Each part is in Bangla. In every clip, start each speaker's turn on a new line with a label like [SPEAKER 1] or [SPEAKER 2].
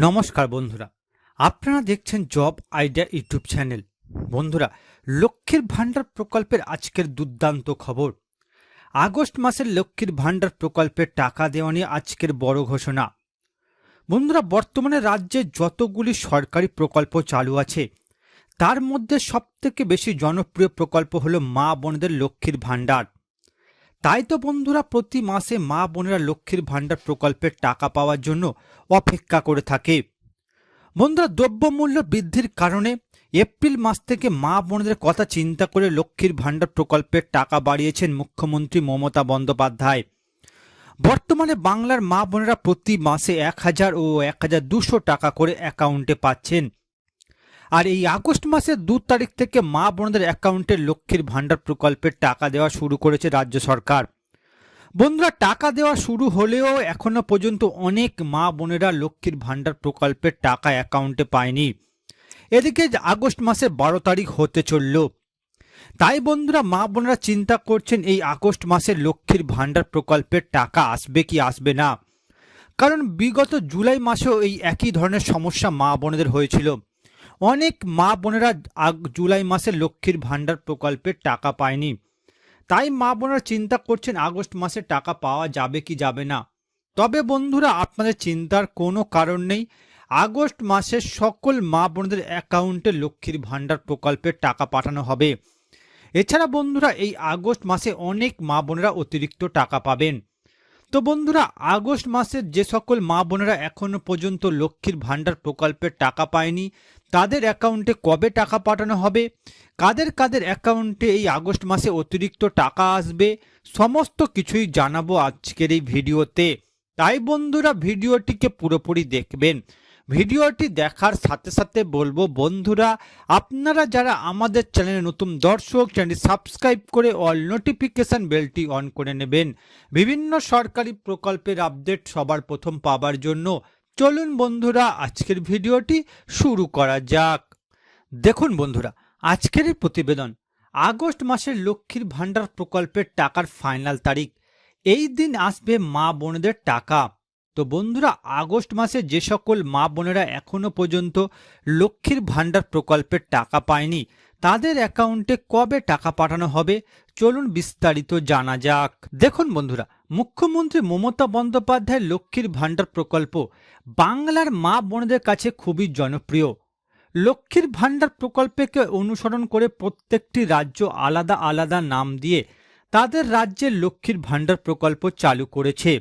[SPEAKER 1] নমস্কার বন্ধুরা। আপনারা দেখছেন জব আইডিয়া ইউটিউব চ্যানেল। বন্ধুরা, লক্ষ্মীর ভাণ্ডার প্রকল্পের আজকের দুর্দান্ত খবর। আগস্ট মাসের লক্ষ্মীর ভাণ্ডার প্রকল্পের টাকা দেওয়া নিয়ে আজকের বড় ঘোষণা। বন্ধুরা, বর্তমানে রাজ্যে যতগুলি সরকারি প্রকল্প চালু আছে, তার মধ্যে সবথেকে বেশি জনপ্রিয় প্রকল্প হলো মা বোনদের লক্ষ্মীর ভাণ্ডার। তাই তো বন্ধুরা প্রতি মাসে মা বোনেরা লক্ষ্মীর ভাণ্ডার প্রকল্পের টাকা পাওয়ার জন্য অপেক্ষা করে থাকে। বন্ধুরা দ্রব্যমূল্য বৃদ্ধির কারণে এপ্রিল মাস থেকে মা বোনদের কথা চিন্তা করে লক্ষ্মীর ভাণ্ডার প্রকল্পের টাকা বাড়িয়েছেন মুখ্যমন্ত্রী মমতা বন্দ্যোপাধ্যায়। বর্তমানে বাংলার মা বোনেরা প্রতি মাসে এক হাজার ও এক হাজার দুশো টাকা করে অ্যাকাউন্টে পাচ্ছেন। আর এই আগস্ট মাসের দু তারিখ থেকে মা বোনদের অ্যাকাউন্টে লক্ষ্মীর ভাণ্ডার প্রকল্পের টাকা দেওয়া শুরু করেছে রাজ্য সরকার। বন্ধুরা, টাকা দেওয়া শুরু হলেও এখনও পর্যন্ত অনেক মা বোনেরা লক্ষ্মীর ভাণ্ডার প্রকল্পের টাকা অ্যাকাউন্টে পায়নি। এদিকে আগস্ট মাসে বারো তারিখ হতে চলল। তাই বন্ধুরা, মা বোনেরা চিন্তা করছেন এই আগস্ট মাসে লক্ষ্মীর ভাণ্ডার প্রকল্পের টাকা আসবে কি আসবে না। কারণ বিগত জুলাই মাসেও এই একই ধরনের সমস্যা মা বোনেদের হয়েছিল। অনেক মা বোনেরা জুলাই মাসে লক্ষ্মীর ভাণ্ডার প্রকল্পের টাকা পায়নি। তাই মা বোনেরা চিন্তা করছেন আগস্ট মাসে টাকা পাওয়া যাবে কি যাবে না। তবে বন্ধুরা, আপনাদের চিন্তার কোনো কারণ নেই। আগস্ট মাসে সকল মা বোনদের অ্যাকাউন্টে লক্ষ্মীর ভাণ্ডার প্রকল্পের টাকা পাঠানো হবে। এছাড়া বন্ধুরা, এই আগস্ট মাসে অনেক মা বোনেরা অতিরিক্ত টাকা পাবেন। তো বন্ধুরা, আগস্ট মাসের যে সকল মা বোনেরা এখনও পর্যন্ত লক্ষ্মীর ভাণ্ডার প্রকল্পের টাকা পায়নি তাদের অ্যাকাউন্টে কবে টাকা পাঠানো হবে? কাদের কাদের অ্যাকাউন্টে এই আগস্ট মাসে অতিরিক্ত টাকা আসবে? সমস্ত কিছুই জানাব আজকের এই ভিডিওতে। তাই বন্ধুরা, ভিডিওটিকে পুরোপুরি দেখবেন। ভিডিওটি দেখার সাথে সাথে বলব, বন্ধুরা, আপনারা যারা আমাদের চ্যানেলে নতুন দর্শক, চ্যানেলটি সাবস্ক্রাইব করে অল নোটিফিকেশন বেলটি অন করে নেবেন। বিভিন্ন সরকারি প্রকল্পের আপডেট সবার প্রথম পাবার জন্য চলুন বন্ধুরা, আজকের ভিডিওটি শুরু করা যাক। দেখুন বন্ধুরা, আজকের প্রতিবেদন, আগস্ট মাসের লক্ষ্মীর ভাণ্ডার প্রকল্পের টাকার ফাইনাল তারিখ। এই দিন আসবে মা বোনদের টাকা। তো বন্ধুরা, আগস্ট মাসে যে সকল মা বোনেরা এখনও পর্যন্ত লক্ষ্মীর ভাণ্ডার প্রকল্পের টাকা পায়নি তাদের অ্যাকাউন্টে কবে টাকা পাঠানো হবে, চলুন বিস্তারিত জানা যাক। দেখুন বন্ধুরা, মুখ্যমন্ত্রী মমতা বন্দ্যোপাধ্যায় লক্ষ্মীর ভাণ্ডার প্রকল্প বাংলার মা বোনদের কাছে খুবই জনপ্রিয়। লক্ষ্মীর ভাণ্ডার প্রকল্পকে অনুসরণ করে প্রত্যেকটি রাজ্য আলাদা আলাদা নাম দিয়ে তাদের রাজ্যের লক্ষ্মীর ভাণ্ডার প্রকল্প চালু করেছে।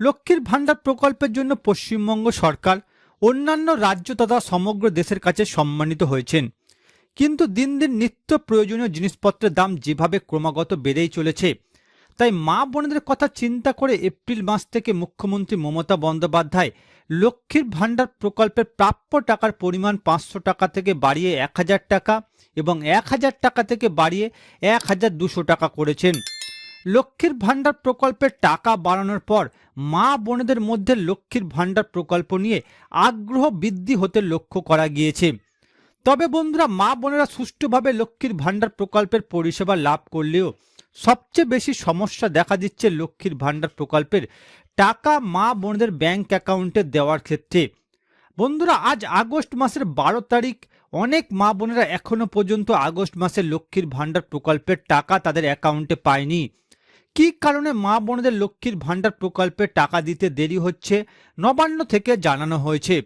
[SPEAKER 1] লক্ষ্মীর ভাণ্ডার প্রকল্পের জন্য পশ্চিমবঙ্গ সরকার অন্যান্য রাজ্য তথা সমগ্র দেশের কাছে সম্মানিত হয়েছেন। কিন্তু দিন দিন নিত্য প্রয়োজনীয় জিনিসপত্রের দাম যেভাবে ক্রমাগত বেড়েই চলেছে, তাই মা বোনদের কথা চিন্তা করে এপ্রিল মাস থেকে মুখ্যমন্ত্রী মমতা বন্দ্যোপাধ্যায় লক্ষ্মীর ভাণ্ডার প্রকল্পের প্রাপ্য টাকার পরিমাণ পাঁচশো টাকা থেকে বাড়িয়ে এক হাজার টাকা এবং এক হাজার টাকা থেকে বাড়িয়ে এক হাজার দুশো টাকা করেছেন। লক্ষ্মীর ভাণ্ডার প্রকল্পের টাকা বাড়ানোর পর মা বোনেদের মধ্যে লক্ষ্মীর ভাণ্ডার প্রকল্প নিয়ে আগ্রহ বৃদ্ধি হতে লক্ষ্য করা গিয়েছে। তবে বন্ধুরা, মা বোনেরা সুষ্ঠুভাবে লক্ষ্মীর ভাণ্ডার প্রকল্পের পরিষেবা লাভ করলেও সবচেয়ে বেশি সমস্যা দেখা দিচ্ছে লক্ষ্মীর ভাণ্ডার প্রকল্পের টাকা মা বোনদের ব্যাংক অ্যাকাউন্টে দেওয়ার ক্ষেত্রে। বন্ধুরা, আজ আগস্ট মাসের বারো তারিখ, অনেক মা বোনেরা এখনও পর্যন্ত আগস্ট মাসে লক্ষ্মীর ভাণ্ডার প্রকল্পের টাকা তাদের অ্যাকাউন্টে পায়নি। কী কারণে মা বোনদের লক্ষ্মীর ভাণ্ডার প্রকল্পে টাকা দিতে দেরি হচ্ছে, নবান্ন থেকে জানানো হয়েছে।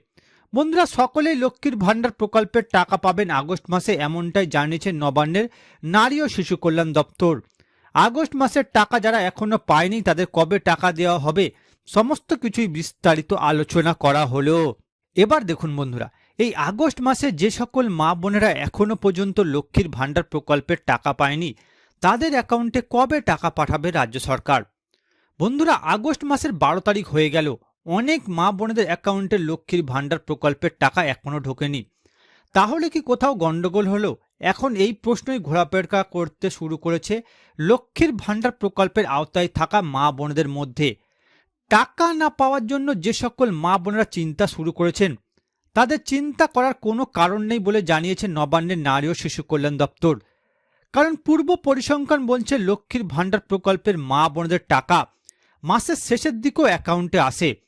[SPEAKER 1] বন্ধুরা, সকলেই লক্ষ্মীর ভাণ্ডার প্রকল্পের টাকা পাবেন আগস্ট মাসে, এমনটাই জানিয়েছে নবান্নের নারী ও শিশু কল্যাণ দপ্তর। আগস্ট মাসের টাকা যারা এখনও পায়নি, তাদের কবে টাকা দেওয়া হবে, সমস্ত কিছুই বিস্তারিত আলোচনা করা হলো। এবার দেখুন বন্ধুরা, এই আগস্ট মাসে যে সকল মা বোনেরা এখনও পর্যন্ত লক্ষ্মীর ভাণ্ডার প্রকল্পের টাকা পায়নি, তাদের অ্যাকাউন্টে কবে টাকা পাঠাবে রাজ্য সরকার? বন্ধুরা, আগস্ট মাসের বারো তারিখ হয়ে গেল অনেক মা বোনেদের অ্যাকাউন্টে লক্ষ্মীর ভাণ্ডার প্রকল্পের টাকা এখনও ঢোকেনি। তাহলে কি কোথাও গন্ডগোল হলো? এখন এই প্রশ্নই ঘোরাফেরা করতে শুরু করেছে লক্ষ্মীর ভাণ্ডার প্রকল্পের আওতায় থাকা মা বোনেদের মধ্যে। টাকা না পাওয়ার জন্য যে সকল মা বোনেরা চিন্তা শুরু করেছেন, তাদের চিন্তা করার কোনো কারণ নেই বলে জানিয়েছে নবান্নের নারী ও শিশু কল্যাণ দপ্তর। কারণ পূর্ব পরিসংখ্যান বলছে লক্ষ্মীর ভাণ্ডার প্রকল্পের মা বোনদের টাকা মাসের শেষের দিকেও অ্যাকাউন্টে আসে।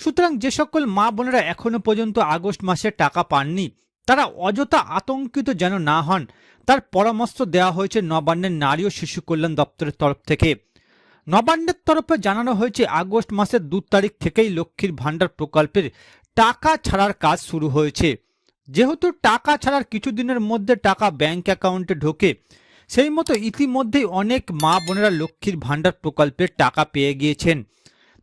[SPEAKER 1] সুতরাং যে সকল মা বোনেরা এখনও পর্যন্ত আগস্ট মাসে টাকা পাননি, তারা অযথা আতঙ্কিত যেন না হন। তার পরামর্শ দেওয়া হয়েছে নবান্নের নারী ও শিশু কল্যাণ দপ্তরের তরফ থেকে। নবান্নের তরফে জানানো হয়েছে, আগস্ট মাসের দু তারিখ থেকেই লক্ষ্মীর ভাণ্ডার প্রকল্পের টাকা ছাড়ার কাজ শুরু হয়েছে। যেহেতু টাকা ছাড়ার কিছুদিনের মধ্যে টাকা ব্যাংক অ্যাকাউন্টে ঢোকে, সেই মতো ইতিমধ্যেই অনেক মা বোনেরা লক্ষ্মীর ভাণ্ডার প্রকল্পের টাকা পেয়ে গিয়েছেন।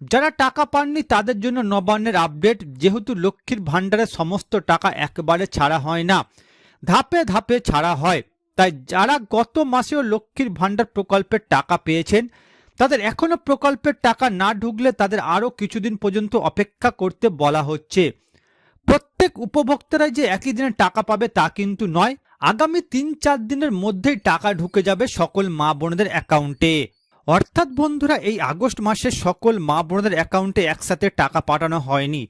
[SPEAKER 1] যারা টাকা পাননি, তাদের জন্য নবান্নের আপডেট। যেহেতু লক্ষ্মীর ভাণ্ডারের সমস্ত টাকা একবারে ছাড়া হয় না, ধাপে ধাপে ছাড়া হয়। তাই যারা গত মাসেও লক্ষ্মীর ভাণ্ডার প্রকল্পের টাকা পেয়েছেন, তাদের এখনও প্রকল্পের টাকা না ঢুকলে তাদের আরও কিছুদিন পর্যন্ত অপেক্ষা করতে বলা হচ্ছে। প্রত্যেক উপভোক্তারাই যে একই দিনে টাকা পাবে তা কিন্তু নয়, আগামী তিন চার দিনের মধ্যেই টাকা ঢুকে যাবে সকল মা বোনদের অ্যাকাউন্টে। অর্থাৎ বন্ধুরা, এই আগস্ট মাসে সকল মা বোনদের অ্যাকাউন্টে একসাথে টাকা পাঠানো হয়নি।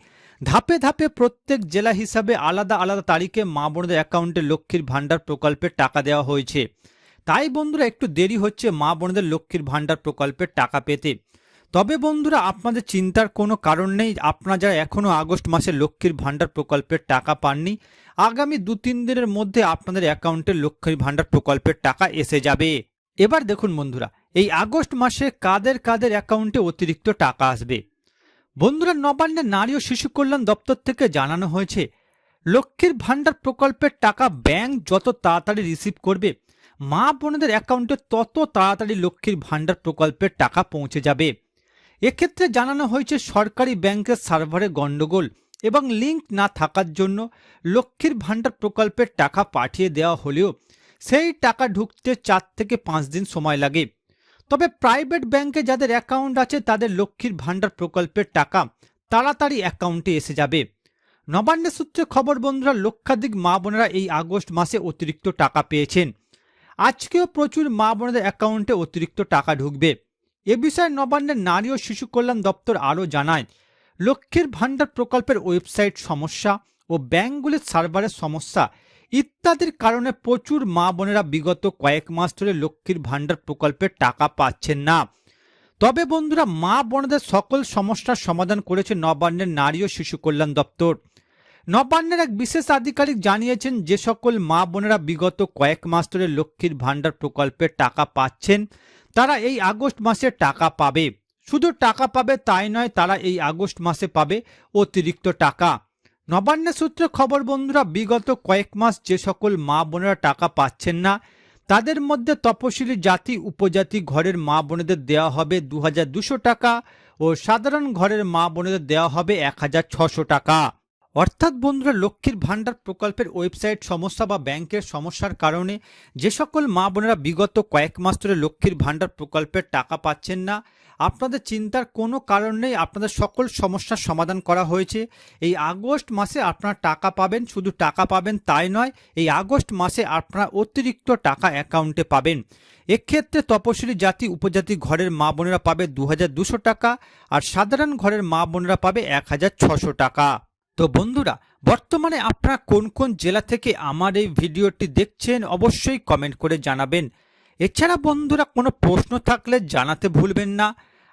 [SPEAKER 1] ধাপে ধাপে প্রত্যেক জেলা হিসাবে আলাদা আলাদা তারিখে মা বোনদের অ্যাকাউন্টে লক্ষ্মীর ভাণ্ডার প্রকল্পের টাকা দেওয়া হয়েছে। তাই বন্ধুরা, একটু দেরি হচ্ছে মা বোনদের লক্ষ্মীর ভাণ্ডার প্রকল্পের টাকা পেতে। তবে বন্ধুরা, আপনাদের চিন্তার কোনো কারণ নেই। আপনারা যারা এখনও আগস্ট মাসে লক্ষ্মীর ভাণ্ডার প্রকল্পের টাকা পাননি, আগামী দু তিন দিনের মধ্যে আপনাদের অ্যাকাউন্টে লক্ষ্মীর ভাণ্ডার প্রকল্পের টাকা এসে যাবে। এবার দেখুন বন্ধুরা এই আগস্ট মাসে কাদের কাদের অ্যাকাউন্টে অতিরিক্ত টাকা আসবে? বন্ধুরা, নবান্নে নারী ও শিশু কল্যাণ দপ্তর থেকে জানানো হয়েছে, লক্ষ্মীর ভাণ্ডার প্রকল্পের টাকা ব্যাংক যত তাড়াতাড়ি রিসিভ করবে, মা বোনদের অ্যাকাউন্টে তত তাড়াতাড়ি লক্ষ্মীর ভাণ্ডার প্রকল্পের টাকা পৌঁছে যাবে। এক্ষেত্রে জানানো হয়েছে, সরকারি ব্যাংকের সার্ভারে গণ্ডগোল এবং লিঙ্ক না থাকার জন্য লক্ষ্মীর ভাণ্ডার প্রকল্পের টাকা পাঠিয়ে দেওয়া হলেও সেই টাকা ঢুকতে চার থেকে পাঁচ দিন সময় লাগে। তবে প্রাইভেট ব্যাংকে যাদের অ্যাকাউন্ট আছে, তাদের লক্ষ্মীর ভাণ্ডার প্রকল্পের টাকা তাড়াতাড়ি অ্যাকাউন্টে এসে যাবে। নবান্নের সূত্রে খবর, বন্ধুরা, লক্ষাধিক মা বোনেরা এই আগস্ট মাসে অতিরিক্ত টাকা পেয়েছেন। আজকেও প্রচুর মা বোনেদের অ্যাকাউন্টে অতিরিক্ত টাকা ঢুকবে। এ বিষয়ে নবান্নের নারী ও শিশু কল্যাণ দপ্তর আরও জানায়, লক্ষ্মীর ভাণ্ডার প্রকল্পের ওয়েবসাইট সমস্যা ও ব্যাংকগুলির সার্ভারের সমস্যা ইত্যাদির কারণে প্রচুর মা বোনেরা বিগত কয়েক মাস ধরে লক্ষ্মীর ভাণ্ডার প্রকল্পে টাকা পাচ্ছেন না। তবে বন্ধুরা, মা বোনদের সকল সমস্যার সমাধান করেছে নবান্নের নারী ও শিশু কল্যাণ দপ্তর। নবান্নের এক বিশেষ আধিকারিক জানিয়েছেন, যে সকল মা বোনেরা বিগত কয়েক মাস ধরে লক্ষ্মীর ভাণ্ডার প্রকল্পে টাকা পাচ্ছেন, তারা এই আগস্ট মাসে টাকা পাবে। শুধু টাকা পাবে তাই নয়, তারা এই আগস্ট মাসে পাবে অতিরিক্ত টাকা। নবান্নের সূত্রে খবর, বন্ধুরা, বিগত কয়েক মাস যে সকল মা বোনেরা টাকা পাচ্ছেন না, তাদের মধ্যে তপশিলি জাতি, উপজাতি ঘরের মা বোনেদের দেওয়া হবে দু টাকা ও সাধারণ ঘরের মা বোনেদের দেওয়া হবে এক টাকা। অর্থাৎ, বন্ধুরা, লক্ষ্মীর ভাণ্ডার প্রকল্পের ওয়েবসাইট সমস্যা বা ব্যাংকের সমস্যার কারণে যে সকল মা বোনেরা বিগত কয়েক মাস ধরে লক্ষ্মীর ভাণ্ডার প্রকল্পের টাকা পাচ্ছেন না আপনাদের চিন্তার কোনো কারণ নেই, আপনাদের সকল সমস্যার সমাধান করা হয়েছে। এই আগস্ট মাসে আপনারা টাকা পাবেন, শুধু টাকা পাবেন তাই নয়, এই আগস্ট মাসে আপনারা অতিরিক্ত টাকা অ্যাকাউন্টে পাবেন। এক্ষেত্রে তপশিলি জাতি, উপজাতি ঘরের মা বোনেরা পাবে দু টাকা আর সাধারণ ঘরের মা বোনেরা পাবে এক টাকা। তো বন্ধুরা, বর্তমানে আপনারা কোন কোন জেলা থেকে আমার এই ভিডিওটি দেখছেন অবশ্যই কমেন্ট করে জানাবেন। এছাড়া বন্ধুরা কোনো প্রশ্ন থাকলে জানাতে ভুলবেন না।